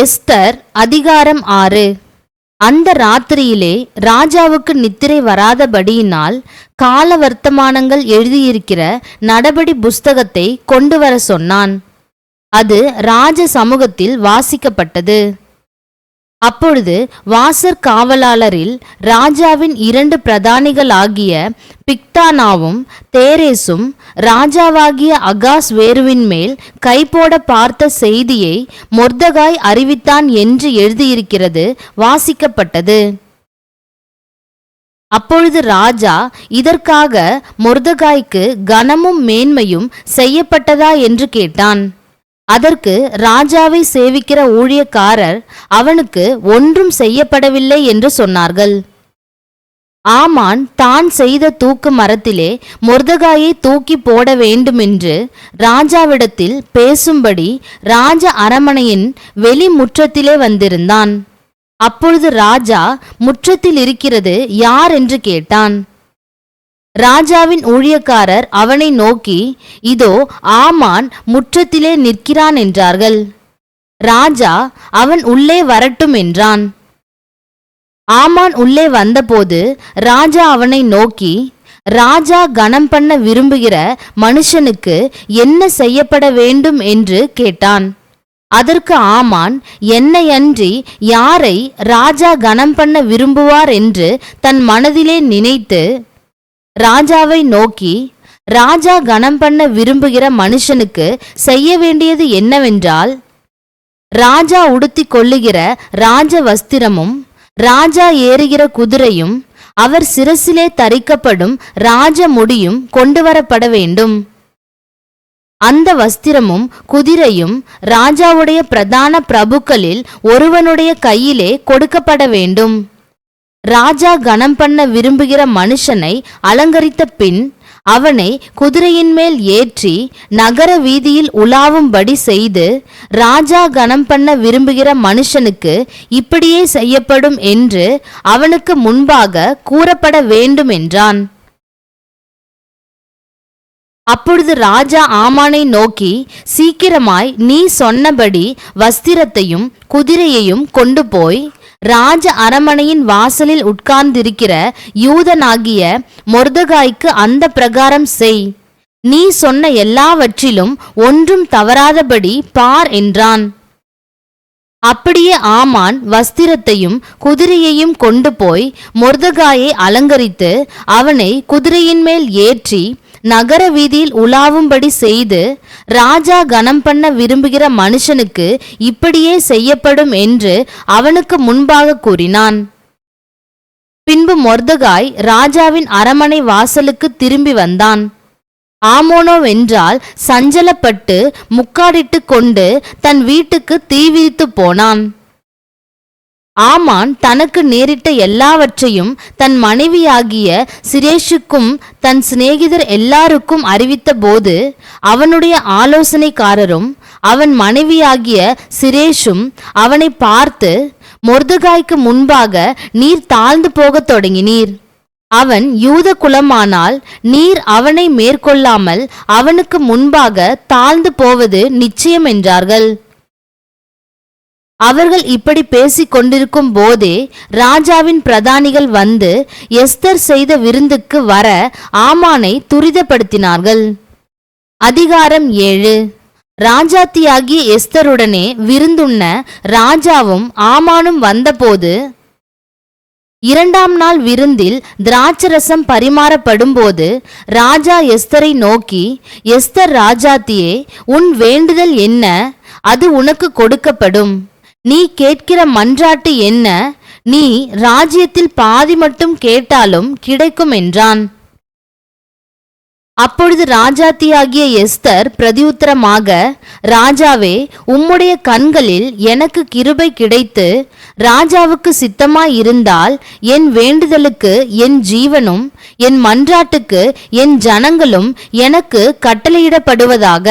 Esther அதிகாரம் ஆறு. அந்த ராத்திரியிலே ராஜாவுக்கு நித்திரை வராதபடியினால் கால வர்த்தமானங்கள் எழுதியிருக்கிற நடபடி புஸ்தகத்தை கொண்டு வர சொன்னான். அது ராஜ சமூகத்தில் வாசிக்கப்பட்டது. அப்பொழுது வாசற் காவலாளரில் ராஜாவின் இரண்டு பிரதானிகளாகிய பிக்தானாவும் தேரேசும் ராஜாவாகிய அகாஸ் வேருவின் மேல் கைபோட பார்த்த செய்தியை மொர்தகாய் அறிவித்தான் என்று எழுதியிருக்கிறது வாசிக்கப்பட்டது. அப்பொழுது ராஜா இதற்காக மொர்தகாய்க்கு கனமும் மேன்மையும் செய்யப்பட்டதா? என்று கேட்டான். அதற்கு ராஜாவை சேவிக்கிற ஊழியக்காரர் அவனுக்கு ஒன்றும் செய்யப்படவில்லை என்று சொன்னார்கள். ஆமான் தான் செய்த தூக்கு மரத்திலே மொர்தகாயை தூக்கி போட வேண்டுமென்று ராஜாவிடத்தில் பேசும்படி ராஜ அரமனையின் வெளி முற்றத்திலே வந்திருந்தான். அப்பொழுது ராஜா முற்றத்தில் இருக்கிறது யார் என்று கேட்டான். ராஜாவின் ஊழியக்காரர் அவனை நோக்கி இதோ ஆமான் முற்றத்திலே நிற்கிறான் என்றார்கள். ராஜா அவன் உள்ளே வரட்டும் என்றான். ஆமான் உள்ளே வந்தபோது ராஜா அவனை நோக்கி ராஜா கனம் பண்ண விரும்புகிற மனுஷனுக்கு என்ன செய்யப்பட வேண்டும் என்று கேட்டான். அதற்கு ஆமான் என்னையன்றி யாரை ராஜா கனம் பண்ண விரும்புவார் என்று தன் மனதிலே நினைத்து ராஜாவை நோக்கி ராஜா கனம் பண்ண விரும்புகிற மனுஷனுக்கு செய்ய வேண்டியது என்னவென்றால் ராஜா உடுத்திக் கொள்ளுகிற ராஜ வஸ்திரமும் ராஜா ஏறுகிற குதிரையும் அவர் சிரசிலே தரிக்கப்படும் ராஜ முடியும் கொண்டு வரப்பட வேண்டும். அந்த வஸ்திரமும் குதிரையும் ராஜாவுடைய பிரதான பிரபுக்களில் ஒருவனுடைய கையிலே கொடுக்கப்பட வேண்டும். ராஜா கனம் பண்ண விரும்புகிற மனுஷனை அலங்கரித்த பின் அவனை குதிரையின் மேல் ஏற்றி நகர வீதியில் உலாவும்படி செய்து ராஜா கணம் பண்ண விரும்புகிற மனுஷனுக்கு இப்படியே செய்யப்படும் என்று அவனுக்கு முன்பாக கூறப்பட வேண்டும் என்றான் அப்பொழுது ராஜா ஆமானை நோக்கி சீக்கிரமாய் நீ சொன்னபடி வஸ்திரத்தையும் குதிரையையும் கொண்டு போய் ராஜ அரமனையின் வாசலில் உட்கார்ந்திருக்கிற யூதனாகிய மொர்தகாய்க்கு அந்த பிரகாரம் செய். நீ சொன்ன எல்லாவற்றிலும் ஒன்றும் தவறாதபடி பார் என்றான். அப்படியே ஆமான் வஸ்திரத்தையும் குதிரையையும் கொண்டு போய் மொர்தகாயை அலங்கரித்து அவனை குதிரையின் மேல் ஏற்றி நகர வீதியில் உலாவும்படி செய்து ராஜா கனம் பண்ண விரும்புகிற மனுஷனுக்கு இப்படியே செய்யப்படும் என்று அவனுக்கு முன்பாக கூறினான். பின்பு மொர்தகாய் ராஜாவின் அரமனை வாசலுக்கு திரும்பி வந்தான். ஆமோனோவென்றால் சஞ்சலப்பட்டு முக்காடிட்டு கொண்டு தன் வீட்டுக்கு தீவிரித்து போனான். ஆமான் தனக்கு நேரிட்ட எல்லாவற்றையும் தன் மனைவியாகிய சிரேஷுக்கும் தன் சிநேகிதர் எல்லாருக்கும் அறிவித்த போது அவனுடைய ஆலோசனைக்காரரும் அவன் மனைவியாகிய சிரேஷும் அவனை பார்த்து மொர்தகாய்க்கு முன்பாக நீர் தாழ்ந்து போகத் தொடங்கினீர். அவன் யூத குலமானால் நீர் அவனை மேற்கொள்ளாமல் அவனுக்கு முன்பாக தாழ்ந்து போவது நிச்சயம் என்றார்கள். அவர்கள் இப்படி பேசிக் கொண்டிருக்கும் போதே ராஜாவின் பிரதானிகள் வந்து எஸ்தர் செய்த விருந்துக்கு வர ஆமானை துரிதப்படுத்தினார்கள். அதிகாரம் ஏழு. ராஜாத்தியாகிய எஸ்தருடனே விருந்துண்ண ராஜாவும் ஆமானும் வந்தபோது இரண்டாம் நாள் விருந்தில் திராட்சரசம் பரிமாறப்படும்போது ராஜா எஸ்தரை நோக்கி எஸ்தர் ராஜாத்தியே உன் வேண்டுதல் என்ன? அது உனக்கு கொடுக்கப்படும். நீ கேட்கிற மன்றாட்டு என்ன? நீ ராஜ்யத்தில் பாதி மட்டும் கேட்டாலும் கிடைக்கும் என்றான். அப்பொழுது ராஜாத்தியாகிய எஸ்தர் பிரதியுத்தரமாக ராஜாவே உம்முடைய கண்களில் எனக்கு கிருபை கிடைத்து ராஜாவுக்கு சித்தமாயிருந்தால் என் வேண்டுதலுக்கு என் ஜீவனும் என் மன்றாட்டுக்கு என் ஜனங்களும் எனக்கு கட்டளையிடப்படுவதாக.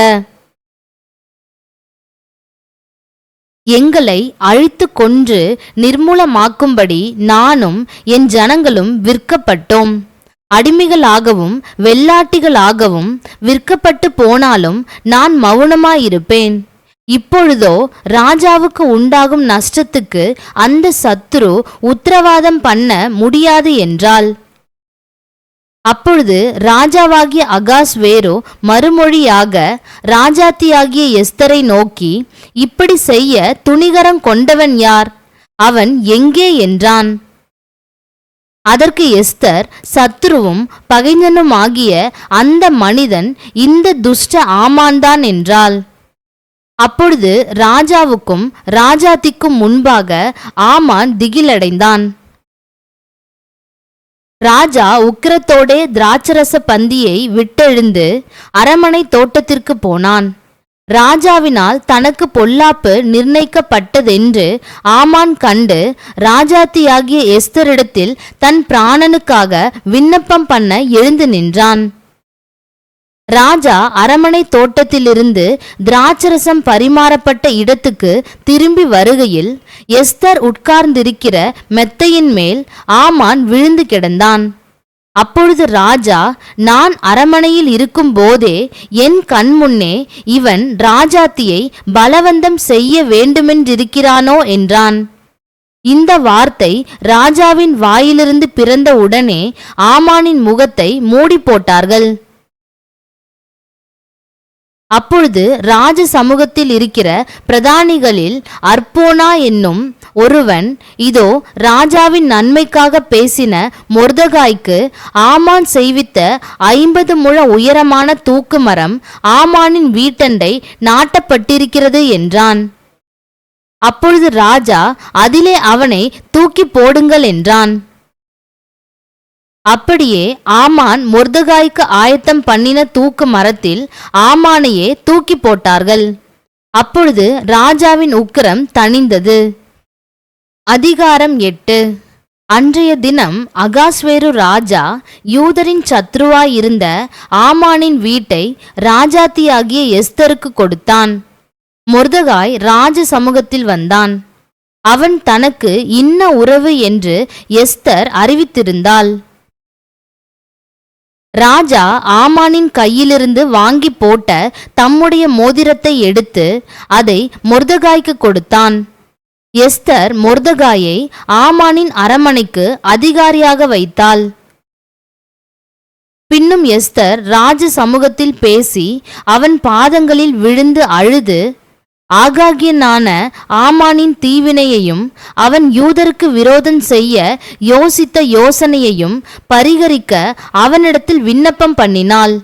எங்களை அழித்து கொன்று நிர்மூலமாக்கும்படி நானும் என் ஜனங்களும் விற்கப்பட்டோம். அடிமைகளாகவும் வெள்ளாட்டிகளாகவும் விற்கப்பட்டு போனாலும் நான் மௌனமாயிருப்பேன் இப்பொழுதோ ராஜாவுக்கு உண்டாகும் நஷ்டத்துக்கு அந்த சத்துரு உத்தரவாதம் பண்ண முடியாது என்றாள். அப்பொழுது ராஜாவாகிய அகாஸ் வேரோ மறுமொழியாக ராஜாத்தியாகிய எஸ்தரை நோக்கி இப்படி செய்ய துணிகரம் கொண்டவன் யார்? அவன் எங்கே என்றான். அதற்கு எஸ்தர் சத்ருவும் பகைஞனுமாகிய அந்த மனிதன் இந்த துஷ்ட ஆமான்தான் என்றாள். அப்பொழுது ராஜாவுக்கும் ராஜாத்திக்கும் முன்பாக ஆமான் திகிலடைந்தான். ராஜா உக்கிரத்தோடே திராட்சரச பந்தியை விட்டெழுந்து அரமனை தோட்டத்திற்கு போனான். ராஜாவினால் தனக்கு பொல்லாப்பு நிர்ணயிக்கப்பட்டதென்று ஆமான் கண்டு ராஜாத்தியாகிய எஸ்தரிடத்தில் தன் பிராணனுக்காக விண்ணப்பம் பண்ண எழுந்து நின்றான். ராஜா அரமனை தோட்டத்திலிருந்து திராட்சரசம் பரிமாறப்பட்ட இடத்துக்கு திரும்பி வருகையில் எஸ்தர் உட்கார்ந்திருக்கிற மெத்தையின் மேல் ஆமான் விழுந்து கிடந்தான். அப்பொழுது ராஜா நான் அரமனையில் இருக்கும் போதே என் கண்முன்னே இவன் ராஜாத்தியை பலவந்தம் செய்ய வேண்டுமென்றிருக்கிறானோ என்றான். இந்த வார்த்தை ராஜாவின் வாயிலிருந்து பிறந்த உடனே ஆமானின் முகத்தை மூடி போட்டார்கள். அப்பொழுது ராஜ சமூகத்தில் இருக்கிற பிரதானிகளில் அற்போனா என்னும் ஒருவன் இதோ ராஜாவின் நன்மைக்காக பேசின மொர்தகாய்க்கு ஆமான் செய்வித்த ஐம்பது முழ உயரமான தூக்கு மரம் ஆமானின் வீட்டண்டை நாட்டப்பட்டிருக்கிறது என்றான். அப்பொழுது ராஜா அதிலே அவனை தூக்கி போடுங்கள் என்றான். அப்படியே ஆமான் மொர்தகாய்க்கு ஆயத்தம் பண்ணின தூக்கு மரத்தில் ஆமானையே தூக்கி போட்டார்கள். அப்பொழுது ராஜாவின் உக்கிரம் தணிந்தது. அதிகாரம் எட்டு. அன்றைய தினம் அகாஸ்வேரு ராஜா யூதரின் சத்ருவாயிருந்த ஆமானின் வீட்டை ராஜாத்தியாகிய எஸ்தருக்கு கொடுத்தான். மொர்தகாய் ராஜ சமூகத்தில் வந்தான். அவன் தனக்கு இன்ன உறவு என்று எஸ்தர் அறிவித்திருந்தாள். ராஜா ஆமானின் கையிலிருந்து வாங்கி போட்ட தம்முடைய மோதிரத்தை எடுத்து அதை மொர்தகாய்க்கு கொடுத்தான். எஸ்தர் மொர்தகாயை ஆமானின் அரமனைக்கு அதிகாரியாக வைத்தாள். பின்னும் எஸ்தர் ராஜ சமூகத்தில் பேசி அவன் பாதங்களில் விழுந்து அழுது ஆகாகியனான ஆமானின் தீவினையையும் அவன் யூதருக்கு விரோதம் செய்ய யோசித்த யோசனையையும் பரிகரிக்க அவனிடத்தில் விண்ணப்பம் பண்ணினாள்.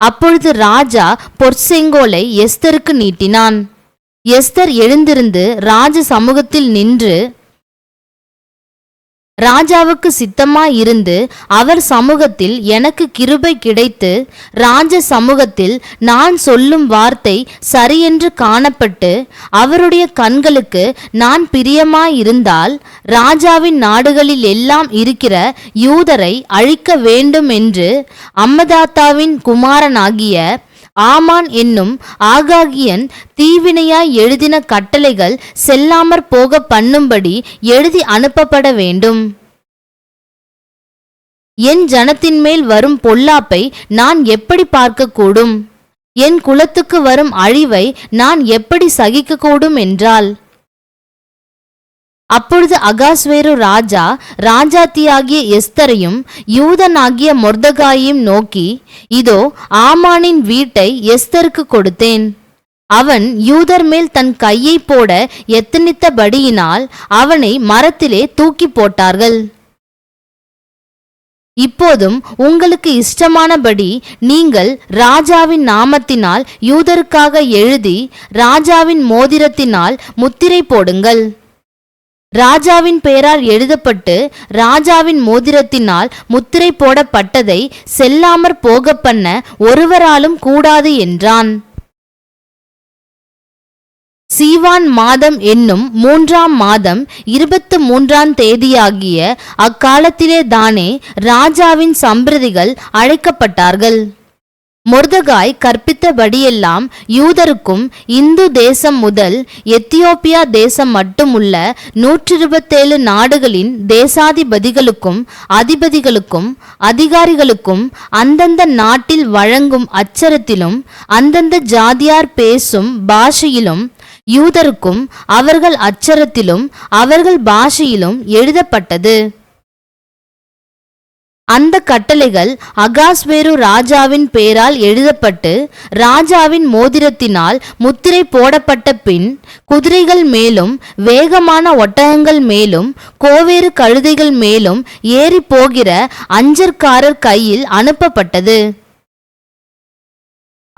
அப்பொழுது ராஜா பொற்செங்கோலை எஸ்தருக்கு நீட்டினான். எஸ்தர் எழுந்திருந்து ராஜ சமூகத்தில் நின்று ராஜாவுக்கு சித்தமாயிருந்து அவர் சமூகத்தில் எனக்கு கிருபை கிடைத்து ராஜ சமூகத்தில் நான் சொல்லும் வார்த்தை சரியென்று காணப்பட்டு அவருடைய கண்களுக்கு நான் பிரியமாயிருந்தால் ராஜாவின் நாடுகளில் எல்லாம் இருக்கிற யூதரை அழிக்க வேண்டும் என்று அம்மதாத்தாவின் குமாரனாகிய ஆமான் என்னும் ஆகாகியன் தீவினையாய் எழுதின கட்டளைகள் செல்லாமற் போக பண்ணும்படி எழுதி அனுப்பப்பட வேண்டும். என் ஜனத்தின் மேல் வரும் பொல்லாப்பை நான் எப்படி பார்க்கக்கூடும்? என் குலத்துக்கு வரும் அழிவை நான் எப்படி சகிக்கக்கூடும் என்றால் அப்பொழுது அகாஸ்வேரு ராஜா ராஜாத்தியாகிய எஸ்தரையும் யூதனாகிய மொர்தகாயையும் நோக்கி இதோ ஆமானின் வீட்டை எஸ்தருக்கு கொடுத்தேன். அவன் யூதர் மேல் தன் கையை போட எத்தனித்தபடியினால் அவனை மரத்திலே தூக்கி போட்டார்கள். இப்போதும் உங்களுக்கு இஷ்டமானபடி நீங்கள் ராஜாவின் நாமத்தினால் யூதருக்காக எழுதி ராஜாவின் மோதிரத்தினால் முத்திரை போடுங்கள். ராஜாவின் பெயரால் எழுதப்பட்டு ராஜாவின் மோதிரத்தினால் முத்திரை போடப்பட்டதை செல்லாமற் போக பண்ண ஒருவராலும் கூடாது என்றான். சீவான் மாதம் என்னும் மூன்றாம் மாதம் இருபத்து மூன்றாம் தேதியாகிய அக்காலத்திலே தானே ராஜாவின் சம்பிரதிகள் அழைக்கப்பட்டார்கள். மொர்தகாய் கற்பித்தபடியெல்லாம் யூதருக்கும் இந்து தேசம் முதல் எத்தியோப்பியா தேசம் மட்டுமுள்ள நூற்றிருபத்தேழு நாடுகளின் தேசாதிபதிகளுக்கும் அதிபதிகளுக்கும் அதிகாரிகளுக்கும் அந்தந்த நாட்டில் வழங்கும் அச்சரத்திலும் அந்தந்த ஜாதியார் பேசும் பாஷையிலும் யூதருக்கும் அவர்கள் அச்சரத்திலும் அவர்கள் பாஷையிலும் எழுதப்பட்டது. அந்த கட்டளைகள் அகாஸ்வேரு ராஜாவின் பெயரால் எழுதப்பட்டு ராஜாவின் மோதிரத்தினால் முத்திரை போடப்பட்ட பின் குதிரைகள் மேலும் வேகமான ஒட்டகங்கள் மேலும் கோவேறு கழுதைகள் மேலும் ஏறி போகிற அஞ்சற்காரர் கையில் அனுப்பப்பட்டது.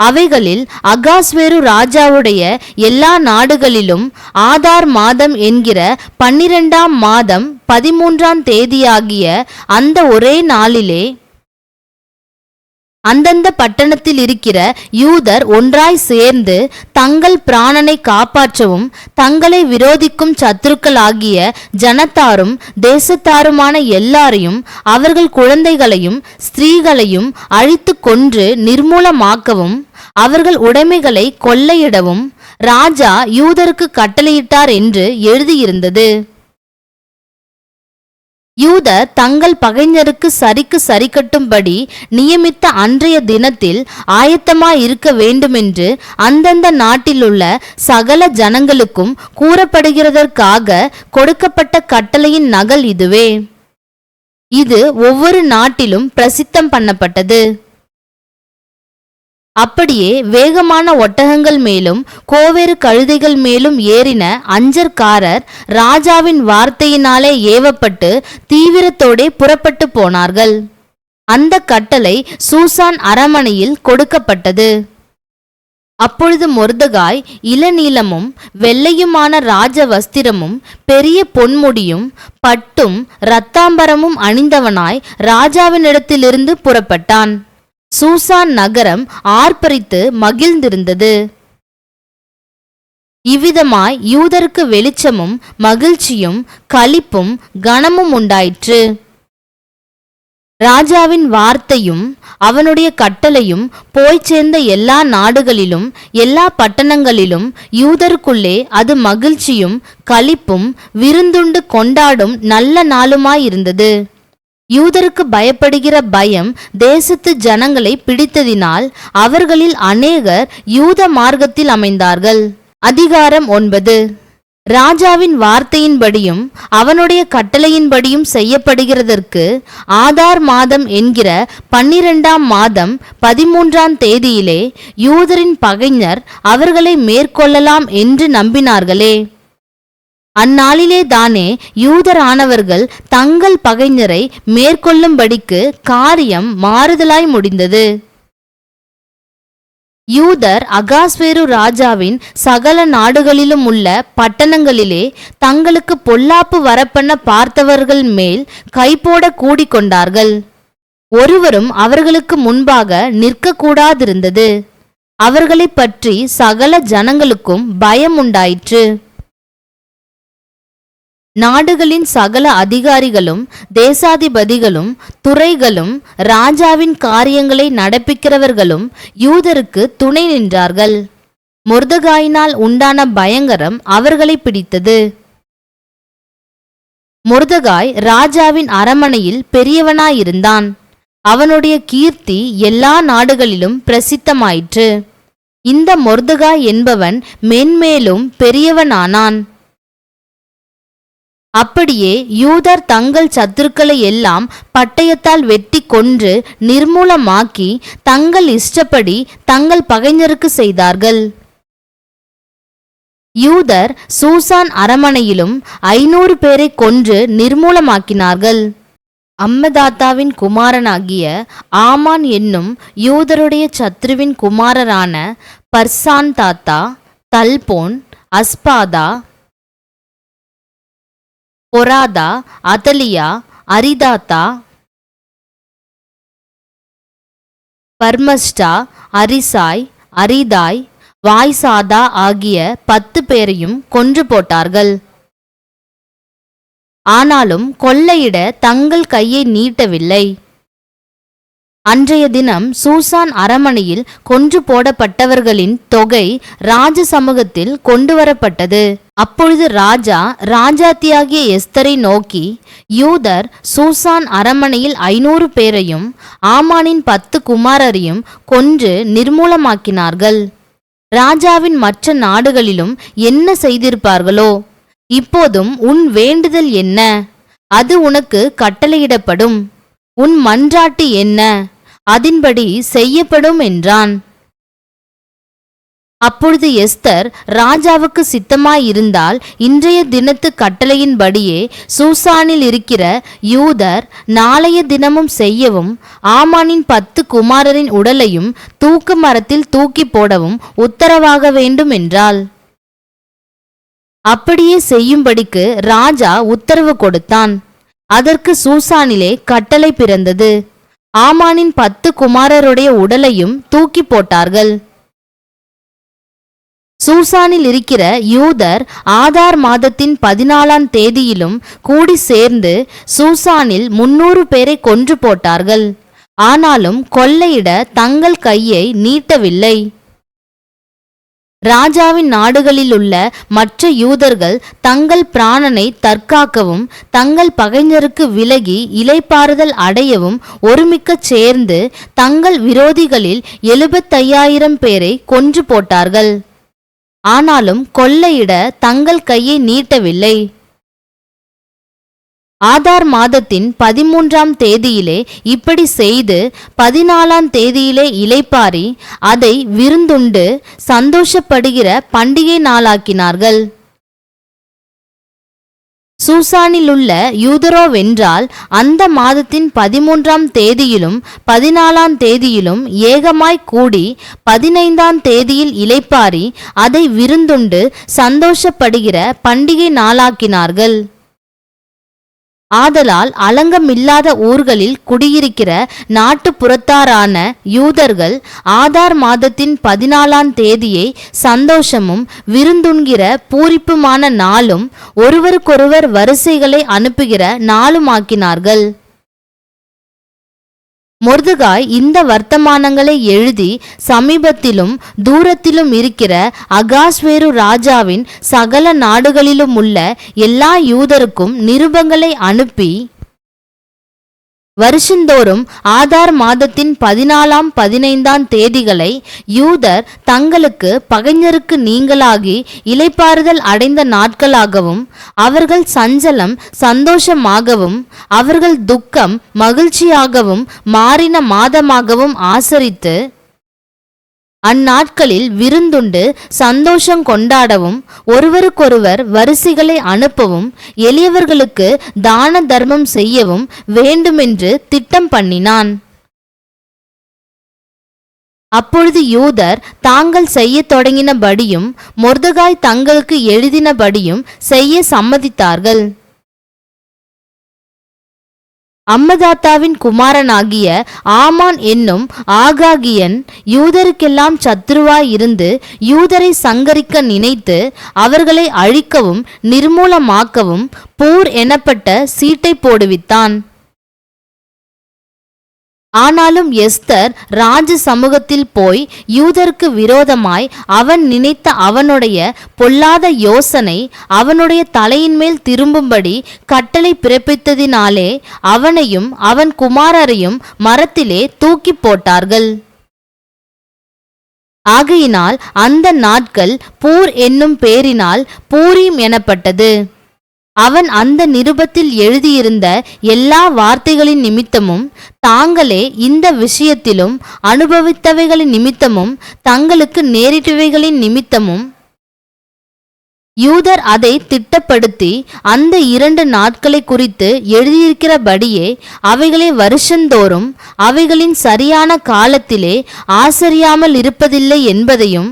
அவைகளில் அகாஸ்வேரு ராஜாவுடைய எல்லா நாடுகளிலும் ஆதார் மாதம் என்கிற பன்னிரெண்டாம் மாதம் பதிமூன்றாம் தேதியாகிய அந்த ஒரே நாளிலே அந்தந்த பட்டணத்தில் இருக்கிற யூதர் ஒன்றாய் சேர்ந்து தங்கள் பிராணனை காப்பாற்றவும் தங்களை விரோதிக்கும் சத்துருக்களாகிய ஜனத்தாரும் தேசத்தாருமான எல்லாரையும் அவர்கள் குழந்தைகளையும் ஸ்திரீகளையும் அழித்து கொன்று நிர்மூலமாக்கவும் அவர்கள் உடைமைகளை கொள்ளையிடவும் ராஜா யூதருக்கு கட்டளையிட்டார் என்று எழுதியிருந்தது. யூதர் தங்கள் பகைஞருக்கு சரிக்கு சரிக்கட்டும்படி நியமித்த அன்றைய தினத்தில் ஆயத்தமாயிருக்க வேண்டுமென்று அந்தந்த நாட்டிலுள்ள சகல ஜனங்களுக்கும் கூறப்படுகிறதற்காக கொடுக்கப்பட்ட கட்டளையின் நகல் இதுவே. இது ஒவ்வொரு நாட்டிலும் பிரசித்தம் பண்ணப்பட்டது. அப்படியே வேகமான ஒட்டகங்கள் மேலும் கோவேறு கழுதைகள் மேலும் ஏறின அஞ்சற்காரர் ராஜாவின் வார்த்தையினாலே ஏவப்பட்டு தீவிரத்தோடே புறப்பட்டு போனார்கள். அந்த கட்டளை சூசான் அரமனையில் கொடுக்கப்பட்டது. அப்பொழுது மொர்தகாய் இளநீலமும் வெள்ளையுமான ராஜ வஸ்திரமும் பெரிய பொன்முடியும் பட்டும் இரத்தாம்பரமும் அணிந்தவனாய் ராஜாவினிடத்திலிருந்து புறப்பட்டான். சூசான் நகரம் ஆர்ப்பரித்து மகிழ்ந்திருந்தது. இவ்விதமாய் யூதருக்கு வெளிச்சமும் மகிழ்ச்சியும் களிப்பும் கனமும் உண்டாயிற்று. ராஜாவின் வார்த்தையும் அவனுடைய கட்டளையும் போய்ச் சேர்ந்த எல்லா நாடுகளிலும் எல்லா பட்டணங்களிலும் யூதருக்குள்ளே அது மகிழ்ச்சியும் களிப்பும் விருந்துண்டு கொண்டாடும் நல்ல நாளுமாயிருந்தது யூதருக்கு பயப்படுகிற பயம் தேசத்து ஜனங்களை பிடித்ததினால் அவர்களில் அநேகர் யூத மார்க்கத்தில் அமைந்தார்கள். அதிகாரம் ஒன்பது. ராஜாவின் வார்த்தையின்படியும் அவனுடைய கட்டளையின்படியும் செய்யப்படுகிறதற்கு ஆதார் மாதம் என்கிற பன்னிரெண்டாம் மாதம் பதிமூன்றாம் தேதியிலே யூதரின் பகைஞர் அவர்களை மேற்கொள்ளலாம் என்று நம்பினார்களே. அந்நாளிலே தானே யூதரானவர்கள் தங்கள் பகைஞரை மேற்கொள்ளும்படிக்கு காரியம் மாறுதலாய் முடிந்தது. யூதர் அகாஸ்வேரு ராஜாவின் சகல நாடுகளிலும் உள்ள பட்டணங்களிலே தங்களுக்கு பொல்லாப்பு வரப்பண்ண பார்த்தவர்கள் மேல் கைப்போட கூடிக்கொண்டார்கள். ஒருவரும் அவர்களுக்கு முன்பாக நிற்கக்கூடாதிருந்தது. அவர்களைப் பற்றி சகல ஜனங்களுக்கும் பயம் உண்டாயிற்று. நாடுகளின் சகல அதிகாரிகளும் தேசாதிபதிகளும் துறைகளும் ராஜாவின் காரியங்களை நடப்பிக்கிறவர்களும் யூதருக்கு துணை நின்றார்கள். மொர்தகாயினால் உண்டான பயங்கரம் அவர்களை பிடித்தது. மொர்தகாய் ராஜாவின் அரமனையில் பெரியவனாயிருந்தான். அவனுடைய கீர்த்தி எல்லா நாடுகளிலும் பிரசித்தமாயிற்று. இந்த மொர்தகாய் என்பவன் மென்மேலும் பெரியவனானான். அப்படியே யூதர் தங்கள் சத்துருக்களை எல்லாம் பட்டயத்தால் வெட்டி கொன்று நிர்மூலமாக்கி தங்கள் இஷ்டப்படி தங்கள் பகைஞருக்கு செய்தார்கள். யூதர் சூசான் அரமனையிலும் ஐநூறு பேரை கொன்று நிர்மூலமாக்கினார்கள். அம்மதாத்தாவின் குமாரனாகிய ஆமான் என்னும் யூதருடைய சத்ருவின் குமாரரான பர்சான் தாத்தா தல்போன் அஸ்பாதா பொராதா அதலியா அரிதாத்தா பர்மஸ்டா அரிசாய் அரிதாய் வாய்சாதா ஆகிய பத்து பேரையும் கொன்று போட்டார்கள். ஆனாலும் கொள்ளையிட தங்கள் கையை நீட்டவில்லை. அன்றைய தினம் சூசான் அரமனையில் கொன்று போடப்பட்டவர்களின் தொகை ராஜ சமூகத்தில் கொண்டு வரப்பட்டது. அப்பொழுது ராஜா ராஜாத்தியாகிய எஸ்தரை நோக்கி யூதர் சூசான் அரமனையில் ஐநூறு பேரையும் ஆமானின் பத்து குமாரரையும் கொன்று நிர்மூலமாக்கினார்கள். ராஜாவின் மற்ற நாடுகளிலும் என்ன செய்திருப்பார்களோ? இப்போதும் உன் வேண்டுதல் என்ன? அது உனக்கு கட்டளையிடப்படும். உன் மன்றாட்டு என்ன? அதின்படி செய்யப்படும் என்றான். அப்பொழுது எஸ்தர் ராஜாவுக்கு சித்தமாயிருந்தால் இன்றைய தினத்து கட்டளையின்படியே சூசானில் இருக்கிற யூதர் நாளைய தினமும் செய்யவும் ஆமானின் பத்து குமாரரின் உடலையும் தூக்கு மரத்தில் தூக்கி போடவும் உத்தரவாக வேண்டும் என்றாள். அப்படியே செய்யும்படிக்கு ராஜா உத்தரவு கொடுத்தான். அதற்கு சூசானிலே கட்டளை பிறந்தது. ஆமானின் பத்து குமாரருடைய உடலையும் தூக்கி போட்டார்கள். சூசானில் இருக்கிற யூதர் ஆதார் மாதத்தின் பதினாலாம் தேதியிலும் கூடி சேர்ந்து சூசானில் முன்னூறு பேரை கொன்று போட்டார்கள். ஆனாலும் கொள்ளையிட தங்கள் கையை நீட்டவில்லை. ராஜாவின் நாடுகளிலுள்ள மற்ற யூதர்கள் தங்கள் பிராணனை தற்காக்கவும் தங்கள் பகைஞருக்கு விலகி இலைப்பாறுதல் அடையவும் ஒருமிக்கச் சேர்ந்து தங்கள் விரோதிகளில் எழுபத்தையாயிரம் பேரை கொன்று போட்டார்கள். ஆனாலும் கொள்ளையிட தங்கள் கையை நீட்டவில்லை. ஆதார் மாதத்தின் பதிமூன்றாம் தேதியிலே இப்படி செய்து பதினாலாம் தேதியிலே இலைப்பாரி அதை விருந்துண்டு சந்தோஷப்படுகிற பண்டிகை நாளாக்கினார்கள். சூசானிலுள்ள யூதரோவென்றால் அந்த மாதத்தின் பதிமூன்றாம் தேதியிலும் பதினாலாம் தேதியிலும் ஏகமாய் கூடி பதினைந்தாம் தேதியில் இலைப்பாரி அதை விருந்துண்டு சந்தோஷப்படுகிற பண்டிகை நாளாக்கினார்கள். ஆதலால் அலங்கமில்லாத ஊர்களில் குடியிருக்கிற நாட்டுப்புறத்தாரான யூதர்கள் ஆதார் மாதத்தின் பதினாலாம் தேதியை சந்தோஷமும் விருந்துண்கிற பூரிப்புமான நாளும் ஒருவருக்கொருவர் வரிசைகளை அனுப்புகிற நாளுமாக்கினார்கள். மொர்துகாய் இந்த வர்த்தமானங்களை எழுதி சமீபத்திலும் தூரத்திலும் இருக்கிற அகாஸ்வேரு ராஜாவின் சகல நாடுகளிலும் உள்ள எல்லா யூதருக்கும் நிருபங்களை அனுப்பி வருஷந்தோறும் ஆதார் மாதத்தின் பதினாலாம் பதினைந்தாம் தேதிகளை யூதர் தங்களுக்கு பகைஞருக்கு நீங்களாகி இலைப்பாறுதல் அடைந்த நாட்களாகவும் அவர்கள் சஞ்சலம் சந்தோஷமாகவும் அவர்கள் துக்கம் மகிழ்ச்சியாகவும் மாறின மாதமாகவும் ஆசரித்து அந்நாட்களில் விருந்துண்டு சந்தோஷம் கொண்டாடவும் ஒருவருக்கொருவர் வரிசைகளை அனுப்பவும் எளியவர்களுக்கு தான தர்மம் செய்யவும் வேண்டுமென்று திட்டம் பண்ணினான். அப்பொழுது யூதர் தாங்கள் செய்ய தொடங்கினபடியும் மொர்தகாய் தங்களுக்கு எழுதினபடியும் செய்ய சம்மதித்தார்கள். அம்மதாத்தாவின் குமாரனாகிய ஆமான் என்னும் ஆகாகியன் யூதருக்கெல்லாம் சத்ருவாய் இருந்து யூதரை சங்கரிக்க நினைத்து அவர்களை அழிக்கவும் நிர்மூலமாக்கவும் பூர் எனப்பட்ட சீட்டை போடுவித்தான். ஆனாலும் எஸ்தர் ராஜ சமூகத்தில் போய் யூதருக்கு விரோதமாய் அவன் நினைத்த அவனுடைய பொல்லாத யோசனை அவனுடைய தலையின் மேல் திரும்பும்படி கட்டளை பிறப்பித்ததினாலே அவனையும் அவன் குமாரரையும் மரத்திலே தூக்கி போட்டார்கள். ஆகையினால் அந்த நாட்கள் பூர் என்னும் பேரினால் பூரீம் எனப்பட்டது. அவன் அந்த நிருபத்தில் எழுதியிருந்த எல்லா வார்த்தைகளின் நிமித்தமும் தாங்களே இந்த விஷயத்திலும் அனுபவித்தவைகளின் நிமித்தமும் தங்களுக்கு நேரிட்டவைகளின் நிமித்தமும் யூதர் அதை திட்டப்படுத்தி அந்த இரண்டு நாட்களை குறித்து எழுதியிருக்கிறபடியே அவைகளை வருஷந்தோறும் அவைகளின் சரியான காலத்திலே ஆசரியாமல் இருப்பதில்லை என்பதையும்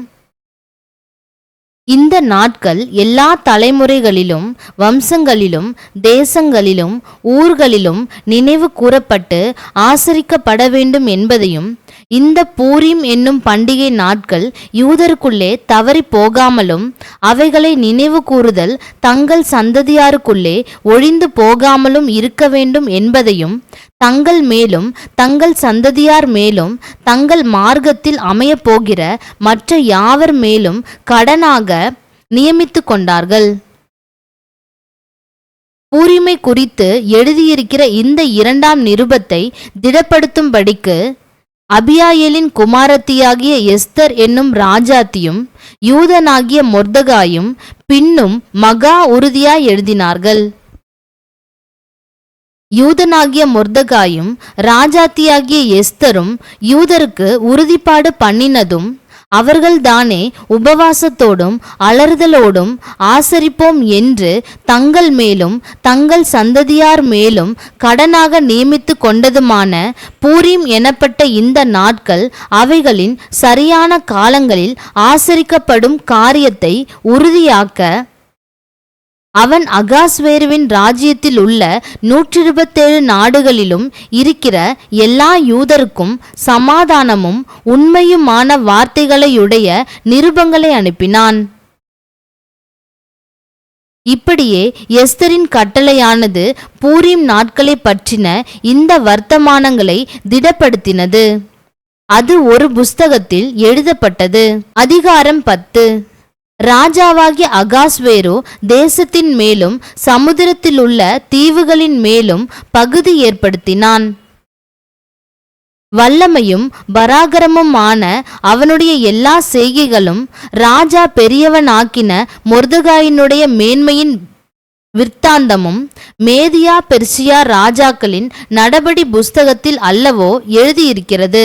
இந்த நாட்கள் எல்லா தலைமுறைகளிலும் வம்சங்களிலும் தேசங்களிலும் ஊர்களிலும் நினைவு கூறப்பட்டு ஆசரிக்கப்பட வேண்டும் என்பதையும் இந்த பூரீம் என்னும் பண்டிகை நாட்கள் யூதருக்குள்ளே தவறி போகாமலும் அவைகளை நினைவு கூறுதல் தங்கள் சந்ததியாருக்குள்ளே ஒழிந்து போகாமலும் இருக்க வேண்டும் என்பதையும் தங்கள் மேலும் தங்கள் சந்ததியார் மேலும் தங்கள் மார்க்கத்தில் அமையப் போகிற மற்ற யாவர் மேலும் கடனாக நியமித்து கொண்டார்கள். பூரிமை குறித்து எழுதியிருக்கிற இந்த இரண்டாம் நிருபத்தை திடப்படுத்தும்படிக்கு அபியாயலின் குமாரத்தியாகிய எஸ்தர் என்னும் ராஜாத்தியும் யூதனாகிய மொர்தகாயும் பின்னும் மகா உறுதியாய் எழுதினார்கள். யூதனாகிய மொர்தகாயும் ராஜாத்தியாகிய எஸ்தரும் யூதருக்கு உறுதிப்பாடு பண்ணினதும் அவர்கள்தானே உபவாசத்தோடும் அலறுதலோடும் ஆசரிப்போம் என்று தங்கள் மேலும் தங்கள் சந்ததியார் மேலும் கடனாக நியமித்து கொண்டதுமான பூரீம் எனப்பட்ட இந்த நாட்கள் அவைகளின் சரியான காலங்களில் ஆசரிக்கப்படும் காரியத்தை உறுதியாக்க அவன் அகாஸ்வேருவின் ராஜ்யத்தில் உள்ள நூற்றிருபத்தேழு நாடுகளிலும் இருக்கிற எல்லா யூதருக்கும் சமாதானமும் உண்மையுமான வார்த்தைகளையுடைய நிருபங்களை அனுப்பினான். இப்படியே எஸ்தரின் கட்டளையானது பூரீம் நாட்களை பற்றின இந்த வர்த்தமானங்களை திடப்படுத்தினது. அது ஒரு புஸ்தகத்தில் எழுதப்பட்டது. அதிகாரம் பத்து. ராஜாவாகிய அகாஸ்வேரோ தேசத்தின் மேலும் சமுத்திரத்திலுள்ள தீவுகளின் மேலும் பகுதி ஏற்படுத்தினான். வல்லமையும் பராகரமுமான அவனுடைய எல்லா செய்கைகளும் ராஜா பெரியவனாக்கின மொர்தகாயினுடைய மேன்மையின் விற்த்தாந்தமும் மேதியா பெர்சியா ராஜாக்களின் நடபடி புஸ்தகத்தில் அல்லவோ எழுதியிருக்கிறது.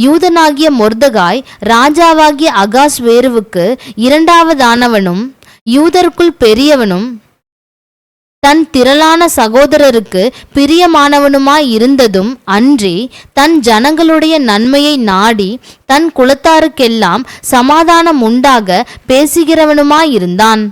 யூதனாகிய மொர்தகாய் ராஜாவாகிய அகாஸ் வேருவுக்கு இரண்டாவதானவனும் யூதருக்குள் பெரியவனும் தன் திரளான சகோதரருக்கு பிரியமானவனுமாய் இருந்ததும் அன்றி தன் ஜனங்களுடைய நன்மையை நாடி தன் குலத்தாருக்கெல்லாம் சமாதானம் உண்டாக பேசுகிறவனுமாயிருந்தான்